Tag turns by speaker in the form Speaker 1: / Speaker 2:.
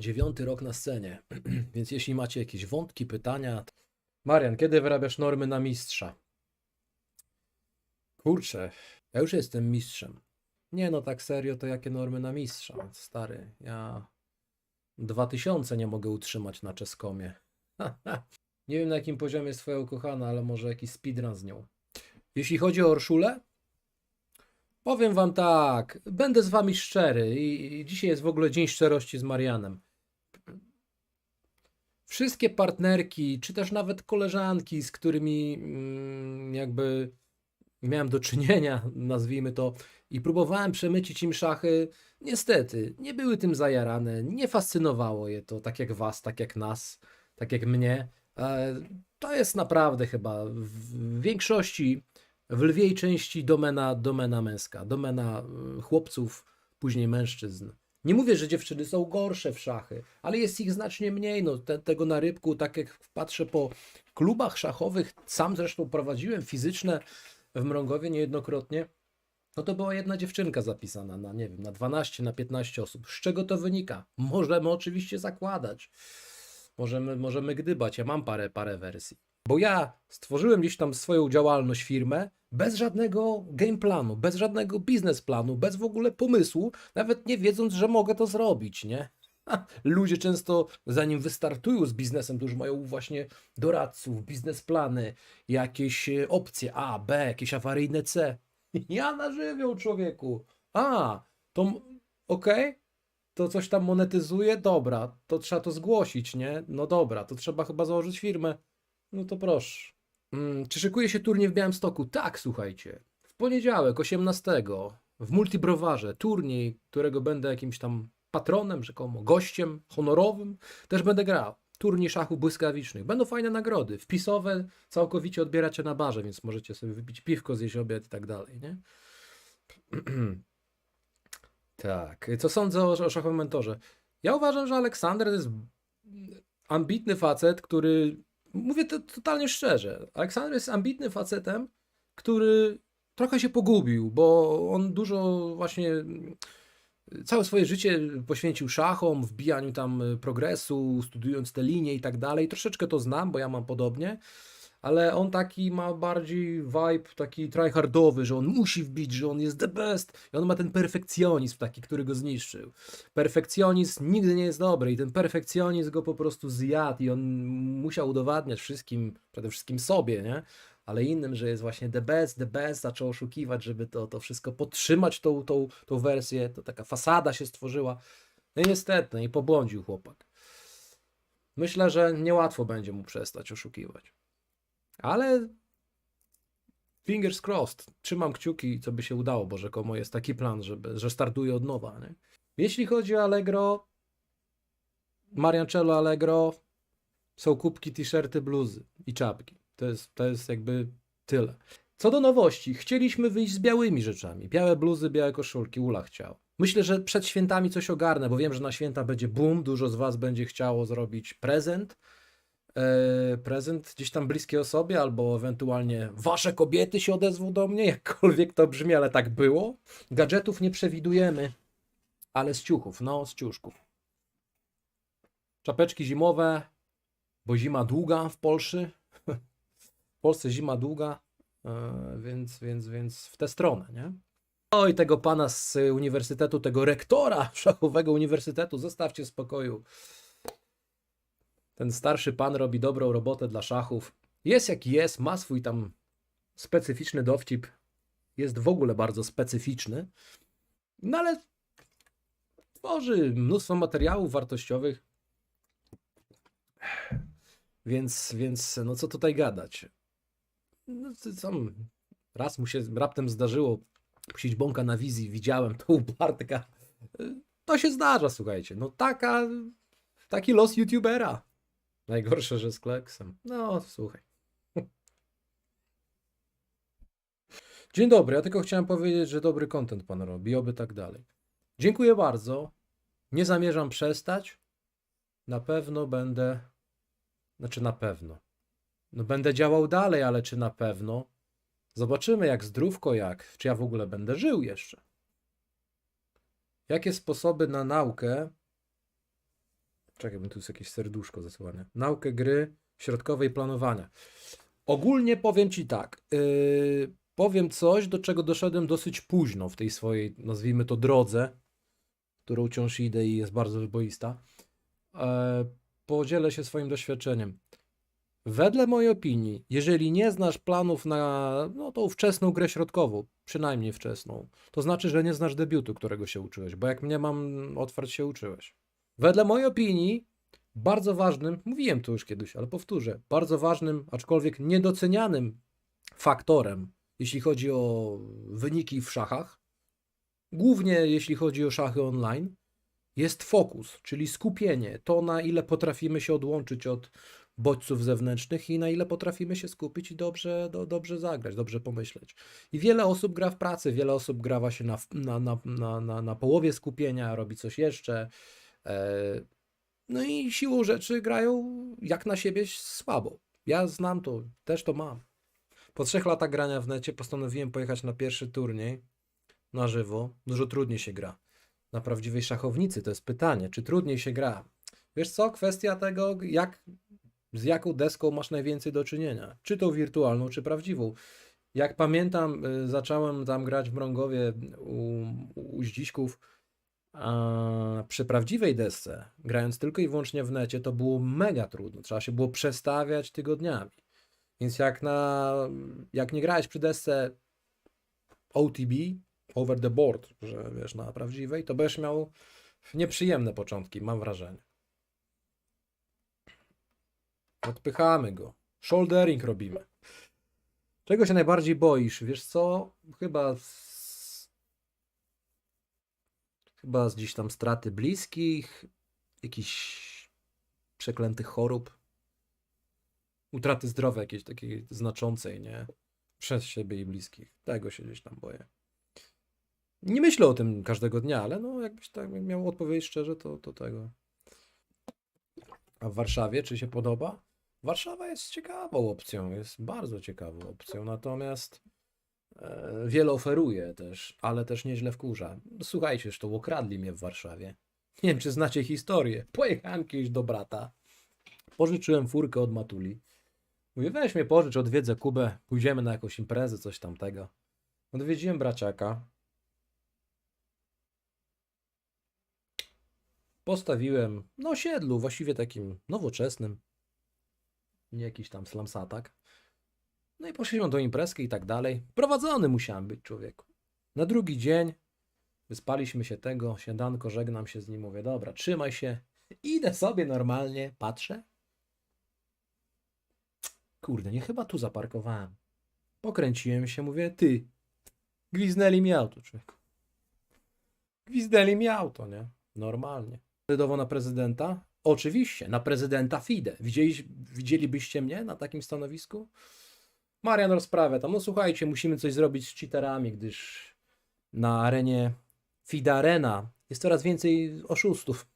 Speaker 1: Dziewiąty rok na scenie, więc jeśli macie jakieś wątki, pytania. to- Marian, kiedy wyrabiasz normy na mistrza? Kurczę, ja już jestem mistrzem. Nie no, tak serio, to jakie normy na mistrza? Stary, ja 2000 nie mogę utrzymać na czeskomie. nie wiem na jakim poziomie jest twoja ukochana, ale może jakiś speedrun z nią. Jeśli chodzi o Orszulę, powiem wam tak, będę z wami szczery i, dzisiaj jest w ogóle dzień szczerości z Marianem. Wszystkie partnerki, czy też nawet koleżanki, z którymi mm, jakby miałem do czynienia, nazwijmy to, i próbowałem przemycić im szachy, niestety nie były tym zajarane, nie fascynowało je to, tak jak was, tak jak nas, tak jak mnie. E, To jest naprawdę chyba w większości, w lwiej części domena, domena męska, domena y, chłopców, później mężczyzn. Nie mówię, że dziewczyny są gorsze w szachy, ale jest ich znacznie mniej. No, te, tego na rybku, tak jak patrzę po klubach szachowych, sam zresztą prowadziłem fizyczne w Mrągowie niejednokrotnie, no to była jedna dziewczynka zapisana na, nie wiem, na 12, na 15 osób. Z czego to wynika? Możemy oczywiście zakładać. Możemy, możemy gdybać. Ja mam parę, parę wersji. Bo ja stworzyłem gdzieś tam swoją działalność, firmę, bez żadnego game planu, bez żadnego biznesplanu, bez w ogóle pomysłu, nawet nie wiedząc, że mogę to zrobić, nie? Ludzie często, zanim wystartują z biznesem, to już mają właśnie doradców, biznesplany, jakieś e, opcje A, B, jakieś awaryjne C. Ja na żywioł, człowieku. A, to okej, to coś tam monetyzuje, dobra, to trzeba to zgłosić, nie? No dobra, to trzeba chyba założyć firmę. No to proszę. Mm, czy szykuje się turniej w Białymstoku? Tak, słuchajcie. W poniedziałek, 18, w Multibrowarze, turniej, którego będę jakimś tam patronem, rzekomo gościem honorowym, też będę grał. Turniej szachów błyskawicznych. Będą fajne nagrody. Wpisowe całkowicie odbieracie na barze, więc możecie sobie wypić piwko, zjeść obiad i tak dalej, nie? tak. Co sądzę o, o szachowym mentorze? Ja uważam, że Aleksander to jest ambitny facet, który. Mówię to totalnie szczerze. Aleksander jest ambitnym facetem, który trochę się pogubił, bo on dużo właśnie całe swoje życie poświęcił szachom, wbijaniu tam y, progresu, studiując te linie i tak dalej. Troszeczkę to znam, bo ja mam podobnie, ale on taki ma bardziej vibe taki tryhardowy, że on musi wbić, że on jest the best i on ma ten perfekcjonizm taki, który go zniszczył. Perfekcjonizm nigdy nie jest dobry i ten perfekcjonizm go po prostu zjadł i on musiał udowadniać wszystkim, przede wszystkim sobie, nie? ale innym, że jest właśnie the best, the best, zaczął oszukiwać, żeby to, to wszystko podtrzymać, tą, tą, tą wersję, to taka fasada się stworzyła. No i niestety, no i pobłądził chłopak. Myślę, że niełatwo będzie mu przestać oszukiwać. Ale fingers crossed, trzymam kciuki, co by się udało, bo rzekomo jest taki plan, żeby, że startuje od nowa. Nie? Jeśli chodzi o Allegro, Mariancello Allegro, są kubki, t-shirty, bluzy i czapki. To jest, to jest jakby tyle. Co do nowości, chcieliśmy wyjść z białymi rzeczami. Białe bluzy, białe koszulki, Ula chciał. Myślę, że przed świętami coś ogarnę, bo wiem, że na święta będzie boom, dużo z Was będzie chciało zrobić prezent. Eee, prezent gdzieś tam bliskiej osobie, albo ewentualnie Wasze kobiety się odezwą do mnie, jakkolwiek to brzmi, ale tak było. Gadżetów nie przewidujemy, ale z ciuchów, no z ciuszków. Czapeczki zimowe, bo zima długa w Polsce. W Polsce zima długa, e, więc, więc, więc w tę stronę, nie? Oj, tego pana z uniwersytetu, tego rektora szachowego uniwersytetu, zostawcie w spokoju. Ten starszy pan robi dobrą robotę dla szachów. Jest jaki jest, ma swój tam specyficzny dowcip. Jest w ogóle bardzo specyficzny. No ale tworzy mnóstwo materiałów wartościowych. Więc, więc no co tutaj gadać? No, raz mu się raptem zdarzyło puścić bąka na wizji, widziałem to u Bartka. To się zdarza, słuchajcie. No taka, taki los youtubera. Najgorsze, że z kleksem. No, słuchaj. Dzień dobry, ja tylko chciałem powiedzieć, że dobry content pan robi, oby tak dalej. Dziękuję bardzo. Nie zamierzam przestać. Na pewno będę znaczy na pewno. No będę działał dalej, ale czy na pewno? Zobaczymy jak zdrówko jak, czy ja w ogóle będę żył jeszcze. Jakie sposoby na naukę Czekaj, bo tu jest jakieś serduszko zasłania. Naukę gry środkowej planowania. Ogólnie powiem ci tak. Yy, powiem coś, do czego doszedłem dosyć późno w tej swojej, nazwijmy to, drodze, którą wciąż idę i jest bardzo wyboista. E, podzielę się swoim doświadczeniem. Wedle mojej opinii, jeżeli nie znasz planów na no, tą wczesną grę środkową, przynajmniej wczesną, to znaczy, że nie znasz debiutu, którego się uczyłeś, bo jak mnie mam otwarć się uczyłeś. Wedle mojej opinii, bardzo ważnym, mówiłem to już kiedyś, ale powtórzę, bardzo ważnym, aczkolwiek niedocenianym faktorem, jeśli chodzi o wyniki w szachach, głównie jeśli chodzi o szachy online, jest fokus, czyli skupienie, to na ile potrafimy się odłączyć od bodźców zewnętrznych i na ile potrafimy się skupić i dobrze, do, dobrze zagrać, dobrze pomyśleć. I wiele osób gra w pracy, wiele osób gra właśnie na, na, na, na, na, na połowie skupienia, robi coś jeszcze. E, no i siłą rzeczy grają jak na siebie słabo. Ja znam to, też to mam. Po trzech latach grania w necie postanowiłem pojechać na pierwszy turniej na żywo. Dużo trudniej się gra. Na prawdziwej szachownicy to jest pytanie, czy trudniej się gra. Wiesz co, kwestia tego, jak, z jaką deską masz najwięcej do czynienia. Czy tą wirtualną, czy prawdziwą. Jak pamiętam, y, zacząłem tam grać w Mrągowie u, u Zdziśków, a przy prawdziwej desce, grając tylko i wyłącznie w necie, to było mega trudno. Trzeba się było przestawiać tygodniami. Więc jak, na, jak nie grałeś przy desce OTB, over the board, że wiesz, na prawdziwej, to będziesz miał nieprzyjemne początki, mam wrażenie. Odpychamy go. Shouldering robimy. Czego się najbardziej boisz? Wiesz co? Chyba. Chyba gdzieś tam straty bliskich, jakichś przeklętych chorób, utraty zdrowia jakiejś takiej znaczącej, nie? Przez siebie i bliskich. Tego się gdzieś tam boję. Nie myślę o tym każdego dnia, ale no jakbyś tak miał odpowiedzieć szczerze, to, to tego. A w Warszawie, czy się podoba? Warszawa jest ciekawą opcją, jest bardzo ciekawą opcją, natomiast wiele oferuje też, ale też nieźle wkurza. Słuchajcie, zresztą okradli mnie w Warszawie. Nie wiem, czy znacie historię. Pojechałem kiedyś do brata, pożyczyłem furkę od Matuli. Mówię, weź mnie pożycz, odwiedzę Kubę, pójdziemy na jakąś imprezę, coś tamtego. Odwiedziłem braciaka, postawiłem na osiedlu, właściwie takim nowoczesnym, nie jakiś tam slamsatak. No i poszliśmy do imprezki i tak dalej. Prowadzony musiałem być człowieku. Na drugi dzień wyspaliśmy się tego, śniadanko, żegnam się z nim, mówię, dobra, trzymaj się. Idę sobie normalnie, patrzę. Kurde, nie chyba tu zaparkowałem. Pokręciłem się, mówię, ty, gwiznęli mi auto, człowieku. Gwizdęli mi auto, nie? Normalnie. Kandydował na prezydenta? Oczywiście, na prezydenta FIDE. Widzieli, widzielibyście mnie na takim stanowisku? Marian rozprawia tam, no słuchajcie, musimy coś zrobić z cheaterami, gdyż na arenie FIDE Arena jest coraz więcej oszustów.